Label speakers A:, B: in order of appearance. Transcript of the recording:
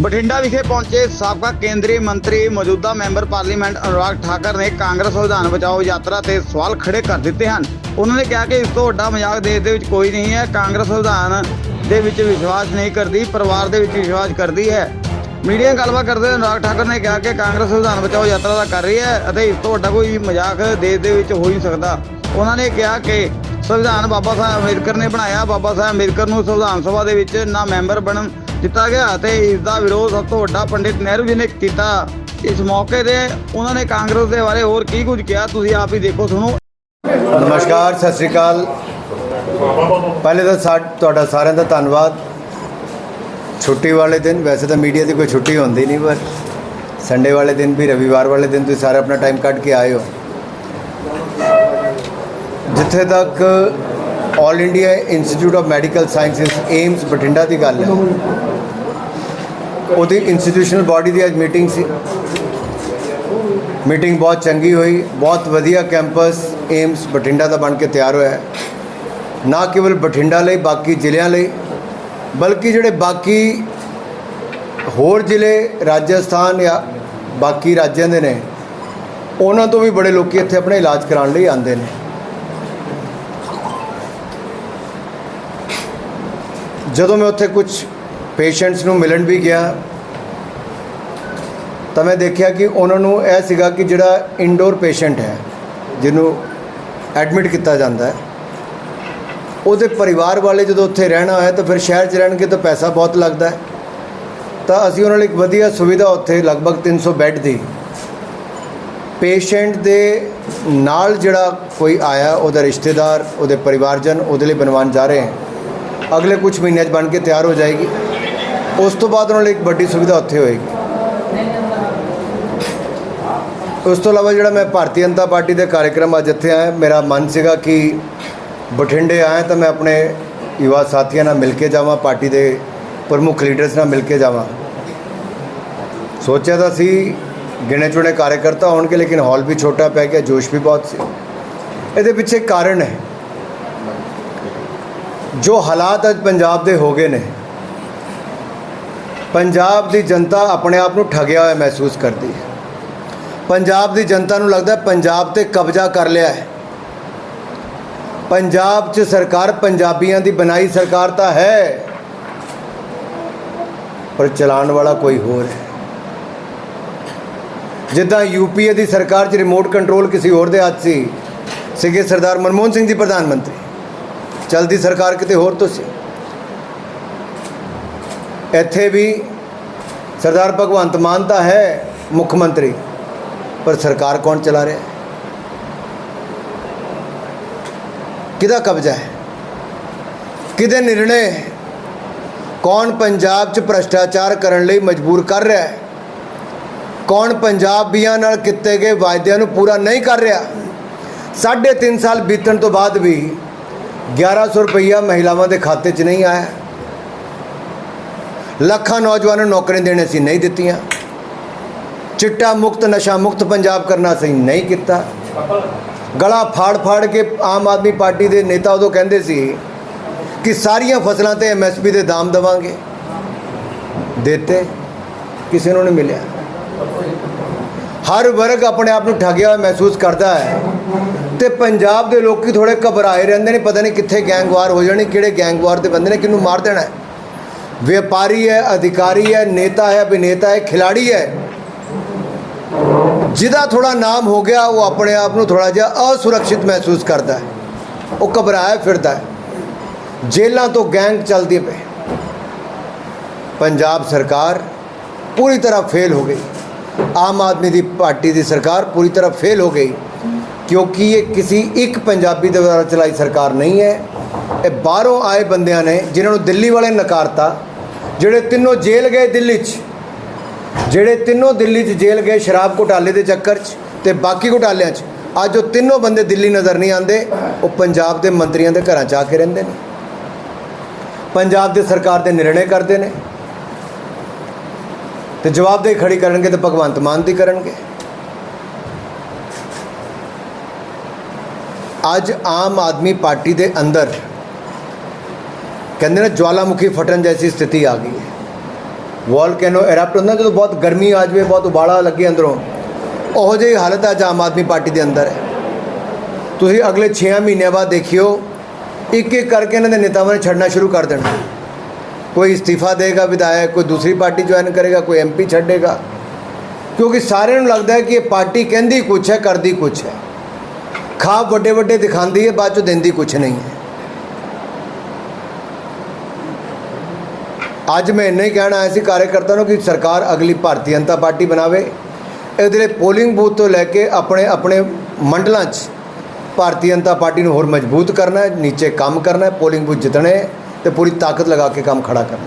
A: ਬਠਿੰਡਾ ਵਿਖੇ ਪਹੁੰਚੇ ਸਾਬਕਾ ਕੇਂਦਰੀ ਮੰਤਰੀ, ਮੌਜੂਦਾ ਮੈਂਬਰ ਪਾਰਲੀਮੈਂਟ ਅਨੁਰਾਗ ਠਾਕਰ ਨੇ ਕਾਂਗਰਸ ਸੰਵਿਧਾਨ ਬਚਾਓ ਯਾਤਰਾ ਤੇ ਸਵਾਲ ਖੜੇ ਕਰ ਦਿੱਤੇ ਹਨ। ਉਹਨਾਂ ਨੇ ਕਿਹਾ ਕਿ ਇਸ ਤੋਂ ਵੱਡਾ ਮਜ਼ਾਕ ਦੇਸ਼ ਦੇ ਵਿੱਚ ਕੋਈ ਨਹੀਂ ਹੈ। ਕਾਂਗਰਸ ਸੰਵਿਧਾਨ ਦੇ ਵਿੱਚ ਵਿਸ਼ਵਾਸ ਨਹੀਂ ਕਰਦੀ, ਪਰਿਵਾਰ ਦੇ ਵਿੱਚ ਵਿਸ਼ਵਾਸ ਕਰਦੀ ਹੈ। ਮੀਡੀਆ ਗੱਲਬਾਤ ਕਰਦੇ ਹੋਏ ਅਨੁਰਾਗ ਠਾਕੁਰ ਨੇ ਕਿਹਾ ਕਿ ਕਾਂਗਰਸ ਸੰਵਿਧਾਨ ਬਚਾਓ ਯਾਤਰਾ ਦਾ ਕਰ ਰਹੀ ਹੈ ਅਤੇ ਇਸ ਤੋਂ ਵੱਡਾ ਕੋਈ ਮਜ਼ਾਕ ਦੇਸ਼ ਦੇ ਵਿੱਚ ਹੋ ਹੀ ਸਕਦਾ। ਉਹਨਾਂ ਨੇ ਕਿਹਾ ਕਿ ਸੰਵਿਧਾਨ ਬਾਬਾ ਸਾਹਿਬ ਅੰਬੇਦਕਰ ਨੇ ਬਣਾਇਆ। ਬਾਬਾ ਸਾਹਿਬ ਅੰਬੇਦਕਰ ਨੂੰ ਸੰਵਿਧਾਨ ਸਭਾ ਦੇ ਵਿੱਚ ਨਾ ਮੈਂਬਰ ਬਣਨ ਦਿੱਤਾ ਗਿਆ ਤੇ ਇਸ ਦਾ ਵਿਰੋਧ ਸਭ ਤੋਂ ਵੱਡਾ ਪੰਡਿਤ ਨਹਿਰੂ ਜੀ ਨੇ ਕੀਤਾ। ਇਸ ਮੌਕੇ ਤੇ ਉਹਨਾਂ ਨੇ ਕਾਂਗਰਸ ਦੇ ਬਾਰੇ ਹੋਰ ਕੀ ਕੁਝ ਕਿਹਾ, ਤੁਸੀਂ ਆਪ ਹੀ ਦੇਖੋ, ਸੁਣੋ।
B: ਨਮਸਕਾਰ, ਸਤਿ ਸ੍ਰੀ ਅਕਾਲ। ਪਹਿਲੇ ਤਾਂ ਸਾ, ਤੁਹਾਡਾ ਸਾਰਿਆਂ ਦਾ ਧੰਨਵਾਦ। ਛੁੱਟੀ ਵਾਲੇ ਦਿਨ, ਵੈਸੇ ਤਾਂ ਮੀਡੀਆ ਦੀ ਕੋਈ ਛੁੱਟੀ ਹੁੰਦੀ ਨਹੀਂ, ਪਰ ਸੰਡੇ ਵਾਲੇ ਦਿਨ ਵੀ, ਰਵੀਵਾਰ ਵਾਲੇ ਦਿਨ ਤੁਸੀਂ ਸਾਰੇ ਆਪਣਾ ਟਾਈਮ ਕੱਢ ਕੇ ਆਏ ਹੋ। ਜਿੱਥੇ ਤੱਕ all India institute of medical sciences AIIMS Bathinda ਦੀ ਗੱਲ ਹੈ ਉਹਦੀ ਇੰਸਟੀਟਿਊਸ਼ਨਲ ਬਾਡੀ ਦੀ ਅੱਜ ਮੀਟਿੰਗ ਸੀ। ਮੀਟਿੰਗ ਬਹੁਤ ਚੰਗੀ ਹੋਈ, ਬਹੁਤ ਵਧੀਆ ਕੈਂਪਸ ਏਮਸ ਬਠਿੰਡਾ ਦਾ ਬਣ ਕੇ ਤਿਆਰ ਹੋਇਆ ਹੈ। ਨਾ ਕੇਵਲ ਬਠਿੰਡਾ ਲਈ, ਬਾਕੀ ਜ਼ਿਲ੍ਹਿਆਂ ਲਈ, ਬਲਕਿ ਜਿਹੜੇ ਬਾਕੀ ਹੋਰ ਜ਼ਿਲ੍ਹੇ, ਰਾਜਸਥਾਨ ਜਾਂ ਬਾਕੀ ਰਾਜਾਂ ਦੇ ਨੇ, ਉਹਨਾਂ ਤੋਂ ਵੀ ਬੜੇ ਲੋਕੀ ਇੱਥੇ ਆਪਣੇ ਇਲਾਜ ਕਰਾਉਣ ਲਈ ਆਉਂਦੇ ਨੇ। ਜਦੋਂ ਮੈਂ ਉੱਥੇ ਕੁਝ ਪੇਸ਼ੈਂਟਸ ਨੂੰ ਮਿਲਣ ਵੀ ਗਿਆ। ਤਾਂ ਮੈਂ ਦੇਖਿਆ ਕਿ ਉਹਨਾਂ ਨੂੰ ਇਹ ਸੀਗਾ ਕਿ ਜਿਹੜਾ ਇਨਡੋਰ ਪੇਸ਼ੈਂਟ ਹੈ, ਜਿਹਨੂੰ ਐਡਮਿਟ ਕੀਤਾ ਜਾਂਦਾ ਹੈ, ਉਹਦੇ ਪਰਿਵਾਰ ਵਾਲੇ ਜਦੋਂ ਉੱਥੇ ਰਹਿਣਾ ਹੋਇਆ ਤਾਂ ਫਿਰ ਸ਼ਹਿਰ 'ਚ ਰਹਿਣਗੇ ਤਾਂ ਪੈਸਾ ਬਹੁਤ ਲੱਗਦਾ ਹੈ। ਤਾਂ ਅਸੀਂ ਉਹਨਾਂ ਲਈ ਇੱਕ ਵਧੀਆ ਸੁਵਿਧਾ ਉੱਥੇ ਲਗਭਗ 300 ਬੈੱਡ ਦੀ। ਪੇਸ਼ੈਂਟ ਦੇ ਨਾਲ ਜਿਹੜਾ ਕੋਈ ਆਇਆ, ਉਹਦਾ ਰਿਸ਼ਤੇਦਾਰ, ਉਹਦੇ ਪਰਿਵਾਰਜਨ, ਉਹਦੇ ਲਈ ਬਣਵਾਉਣ ਜਾ ਰਹੇ ਹਨ ਅਗਲੇ ਕੁਝ ਮਹੀਨਿਆਂ 'ਚ ਬਣ ਕੇ ਤਿਆਰ ਹੋ ਜਾਏਗੀ। ਉਸ ਤੋਂ ਬਾਅਦ ਉਹਨਾਂ ਲਈ ਇੱਕ ਵੱਡੀ ਸੁਵਿਧਾ ਉੱਥੇ ਹੋਏਗੀ। ਉਸ ਤੋਂ ਇਲਾਵਾ ਜਿਹੜਾ ਮੈਂ ਭਾਰਤੀ ਜਨਤਾ ਪਾਰਟੀ ਦੇ ਕਾਰਜਕ੍ਰਮ ਅੱਜ ਇੱਥੇ ਆਇਆ, ਮੇਰਾ ਮਨ ਸੀਗਾ ਕਿ ਬਠਿੰਡੇ ਆਇਆ ਤਾਂ ਮੈਂ ਆਪਣੇ ਯੁਵਾ ਸਾਥੀਆਂ ਨਾਲ ਮਿਲ ਕੇ ਜਾਵਾਂ, ਪਾਰਟੀ ਦੇ ਪ੍ਰਮੁੱਖ ਲੀਡਰਸ ਨਾਲ ਮਿਲ ਕੇ ਜਾਵਾਂ। ਸੋਚਿਆ ਤਾਂ ਸੀ, ਗਿਣੇ ਚੁਣੇ ਕਾਰਜਕਰਤਾ ਹੋਣਗੇ, ਲੇਕਿਨ ਹਾਲ ਵੀ ਛੋਟਾ ਪੈ ਗਿਆ, ਜੋਸ਼ ਵੀ ਬਹੁਤ ਸੀ। ਇਹਦੇ ਪਿੱਛੇ ਕਾਰਨ ਹੈ। ਜੋ ਹਾਲਾਤ ਅੱਜ ਪੰਜਾਬ ਦੇ ਹੋ ਗਏ ਨੇ ਪੰਜਾਬ ਦੀ ਜਨਤਾ ਆਪਣੇ ਆਪ ਨੂੰ ਠਗਿਆ ਹੋਇਆ ਮਹਿਸੂਸ ਕਰਦੀ ਹੈ। ਪੰਜਾਬ ਦੀ ਜਨਤਾ ਨੂੰ ਲੱਗਦਾ ਪੰਜਾਬ ਤੇ ਕਬਜ਼ਾ ਕਰ ਲਿਆ ਹੈ। ਪੰਜਾਬ 'ਚ ਸਰਕਾਰ ਪੰਜਾਬੀਆਂ ਦੀ ਬਣਾਈ ਸਰਕਾਰ ਤਾਂ ਹੈ, ਪਰ ਚਲਾਉਣ ਵਾਲਾ ਕੋਈ ਹੋਰ ਹੈ। ਜਿੱਦਾਂ ਯੂਪੀਏ ਦੀ ਸਰਕਾਰ 'ਚ ਰਿਮੋਟ ਕੰਟਰੋਲ ਕਿਸੇ ਹੋਰ ਦੇ ਹੱਥ ਸੀ, ਸੀਗੇ ਸਰਦਾਰ ਮਨਮੋਹਨ ਸਿੰਘ ਦੀ ਪ੍ਰਧਾਨ ਮੰਤਰੀ। ਚਲਦੀ ਸਰਕਾਰ ਕਿਤੇ ਹੋਰ ਤੋਂ ਸੀ? ਇੱਥੇ ਵੀ ਸਰਦਾਰ ਭਗਵੰਤ ਮਾਨ ਤਾਂ ਹੈ ਮੁੱਖ ਮੰਤਰੀ, ਪਰ ਸਰਕਾਰ ਕੌਣ ਚਲਾ ਰਿਹਾ? ਕਿਹਦਾ ਕਬਜ਼ਾ ਹੈ? ਕਿਹਦੇ ਨਿਰਣੇ? ਕੌਣ ਪੰਜਾਬ 'ਚ ਭ੍ਰਸ਼ਟਾਚਾਰ ਕਰਨ ਲਈ ਮਜਬੂਰ ਕਰ ਰਿਹਾ ਹੈ? ਕੌਣ ਪੰਜਾਬੀਆਂ ਨਾਲ ਕੀਤੇ ਗਏ ਵਾਅਦਿਆਂ ਨੂੰ ਪੂਰਾ ਨਹੀਂ ਕਰ ਰਿਹਾ? ਸਾਢੇ ਤਿੰਨ ਸਾਲ ਬੀਤਣ ਤੋਂ ਬਾਅਦ ਵੀ 1100 ਰੁਪਈਆ ਮਹਿਲਾਵਾਂ ਦੇ ਖਾਤੇ 'ਚ ਨਹੀਂ ਆਇਆ। ਲੱਖਾਂ ਨੌਜਵਾਨਾਂ ਨੂੰ ਨੌਕਰੀਆਂ ਦੇਣੇ ਸੀ ਨਹੀਂ ਦਿੱਤੀਆਂ। ਚਿੱਟਾ ਮੁਕਤ, ਨਸ਼ਾ ਮੁਕਤ ਪੰਜਾਬ ਕਰਨਾ ਸੀ ਨਹੀਂ ਕੀਤਾ। ਗਲਾ ਫਾੜ ਫਾੜ ਕੇ ਆਮ ਆਦਮੀ ਪਾਰਟੀ ਦੇ ਨੇਤਾ ਉਦੋਂ ਕਹਿੰਦੇ ਸੀ ਕਿ ਸਾਰੀਆਂ ਫਸਲਾਂ ਤੇ ਐਮਐਸਪੀ ਦੇ ਦਾਮ ਦੇਵਾਂਗੇ। ਦਿੱਤੇ। ਕਿਸੇ ਨੂੰ ਨਹੀਂ ਮਿਲਿਆ। ਹਰ ਵਰਗ ਆਪਣੇ ਆਪ ਨੂੰ ਠੱਗਿਆ ਹੋਇਆ ਮਹਿਸੂਸ ਕਰਦਾ ਹੈ ਤੇ ਪੰਜਾਬ ਦੇ ਲੋਕੀ ਥੋੜੇ ਘਬਰਾਏ ਰਹਿੰਦੇ ਨੇ, ਪਤਾ ਨਹੀਂ ਕਿੱਥੇ ਗੈਂਗਵਾਰ ਹੋ ਜਾਣੀ, ਕਿਹੜੇ ਗੈਂਗਵਾਰ ਦੇ ਬੰਦੇ ਨੇ, ਕਿਹਨੂੰ ਮਾਰ ਦੇਣਾ ਹੈ ਵਪਾਰੀ ਹੈ ਅਧਿਕਾਰੀ ਹੈ ਨੇਤਾ ਹੈ ਅਭਿਨੇਤਾ ਹੈ ਖਿਲਾੜੀ ਹੈ ਜਿਹਦਾ ਥੋੜਾ ਨਾਮ ਹੋ ਗਿਆ ਉਹ ਆਪਣੇ ਆਪ ਨੂੰ ਥੋੜਾ ਜਿਹਾ ਅਸੁਰੱਖਿਅਤ ਮਹਿਸੂਸ ਕਰਦਾ ਹੈ ਉਹ ਘਬਰਾਇਆ ਫਿਰਦਾ ਹੈ ਜੇਲ੍ਹਾਂ ਤੋਂ ਗੈਂਗ ਚੱਲਦੀ ਪਏ ਪੰਜਾਬ ਸਰਕਾਰ ਪੂਰੀ ਤਰ੍ਹਾਂ ਫੇਲ ਹੋ ਗਈ ਆਮ ਆਦਮੀ ਦੀ ਪਾਰਟੀ ਦੀ ਸਰਕਾਰ ਪੂਰੀ ਤਰ੍ਹਾਂ ਫੇਲ ਹੋ ਗਈ ਕਿਉਂਕਿ ਇਹ ਕਿਸੇ ਇੱਕ ਪੰਜਾਬੀ ਦੇ ਦੁਆਰਾ ਚਲਾਈ ਸਰਕਾਰ ਨਹੀਂ ਹੈ ਇਹ ਬਾਹਰੋਂ ਆਏ ਬੰਦਿਆਂ ਨੇ, ਜਿਨ੍ਹਾਂ ਨੂੰ ਦਿੱਲੀ ਵਾਲੇ ਨੇ ਨਕਾਰਤਾ, ਜਿਹੜੇ ਤਿੰਨੋਂ ਜੇਲ੍ਹ ਗਏ ਦਿੱਲੀ 'ਚ, ਜਿਹੜੇ ਤਿੰਨੋਂ ਦਿੱਲੀ 'ਚ ਜੇਲ੍ਹ ਗਏ ਸ਼ਰਾਬ ਘੁਟਾਲੇ ਦੇ ਚੱਕਰ 'ਚ ਤੇ ਬਾਕੀ ਘੁਟਾਲਿਆਂ 'ਚ, ਅੱਜ ਉਹ ਤਿੰਨੋਂ ਬੰਦੇ ਦਿੱਲੀ ਨਜ਼ਰ ਨਹੀਂ ਆਉਂਦੇ, ਉਹ ਪੰਜਾਬ ਦੇ ਮੰਤਰੀਆਂ ਦੇ ਘਰਾਂ 'ਚ ਆ ਕੇ ਰਹਿੰਦੇ ਨੇ। ਪੰਜਾਬ ਦੇ ਸਰਕਾਰ ਦੇ ਨਿਰਣੇ ਕਰਦੇ ਨੇ। ਤੇ ਜਵਾਬਦੇਹੀ ਖੜੀ ਕਰਨਗੇ ਤੇ ਭਗਵੰਤ ਮਾਨ ਦੀ ਕਰਨਗੇ। ਅੱਜ ਆਮ ਆਦਮੀ ਪਾਰਟੀ ਦੇ ਅੰਦਰ ਕਹਿੰਦੇ ਨੇ ਜਵਾਲਾਮੁਖੀ ਫਟਣ ਜੈਸੀ ਸਥਿਤੀ ਆ ਗਈ ਹੈ। ਵੋਲਕੈਨੋ ਐਰਪਟ ਹੁੰਦਾ ਜਦੋਂ ਬਹੁਤ ਗਰਮੀ ਆ ਜਾਵੇ, ਬਹੁਤ ਉਬਾਲਾ ਲੱਗੇ ਅੰਦਰੋਂ, ਉਹੋ ਜਿਹੀ ਹਾਲਤ ਅੱਜ ਆਮ ਆਦਮੀ ਪਾਰਟੀ ਦੇ ਅੰਦਰ ਹੈ। ਤੁਸੀਂ ਅਗਲੇ 6 ਮਹੀਨਿਆਂ ਬਾਅਦ ਦੇਖਿਓ ਇੱਕ ਇੱਕ ਕਰਕੇ ਇਹਨਾਂ ਦੇ ਨੇਤਾਵਾਂ ਨੇ ਛੱਡਣਾ ਸ਼ੁਰੂ ਕਰ ਦੇਣਾ। ਕੋਈ ਇਸਤੀਫਾ ਦੇਗਾ ਵਿਧਾਇਕ, ਕੋਈ ਦੂਸਰੀ ਪਾਰਟੀ ਜੁਆਇਨ ਕਰੇਗਾ, ਕੋਈ ਐਮਪੀ ਛੱਡੇਗਾ। ਕਿਉਂਕਿ ਸਾਰਿਆਂ ਨੂੰ ਲੱਗਦਾ ਹੈ ਕਿ ਇਹ ਪਾਰਟੀ ਕਹਿੰਦੀ ਕੁਛ ਹੈ, ਕਰਦੀ ਕੁਛ ਹੈ। ਖਾ ਵੱਡੇ ਵੱਡੇ ਦਿਖਾਉਂਦੀ ਹੈ, ਬਾਅਦ ਚੋਂ ਦਿੰਦੀ ਕੁਛ ਨਹੀਂ ਹੈ। ਅੱਜ ਮੈਂ ਇੰਨਾ ਹੀ ਕਹਿਣਾ ਆਇਆ ਸੀ ਕਾਰਜਕਰਤਾ ਨੂੰ ਕਿ ਸਰਕਾਰ ਅਗਲੀ ਭਾਰਤੀ ਜਨਤਾ ਪਾਰਟੀ ਬਣਾਵੇ। ਇਹਦੇ ਲਈ ਪੋਲਿੰਗ ਬੂਥ ਤੋਂ ਲੈ ਕੇ ਆਪਣੇ ਆਪਣੇ ਮੰਡਲਾਂ 'ਚ ਭਾਰਤੀ ਜਨਤਾ ਪਾਰਟੀ ਨੂੰ ਹੋਰ ਮਜ਼ਬੂਤ ਕਰਨਾ ਹੈ, ਨੀਚੇ ਕੰਮ ਕਰਨਾ ਹੈ ਪੋਲਿੰਗ ਬੂਥ ਜਿੱਤਣੇ ਹੈ ਤੇ ਪੂਰੀ ਤਾਕਤ ਲਗਾ ਕੇ ਕੰਮ ਖੜਾ ਕਰਨਾ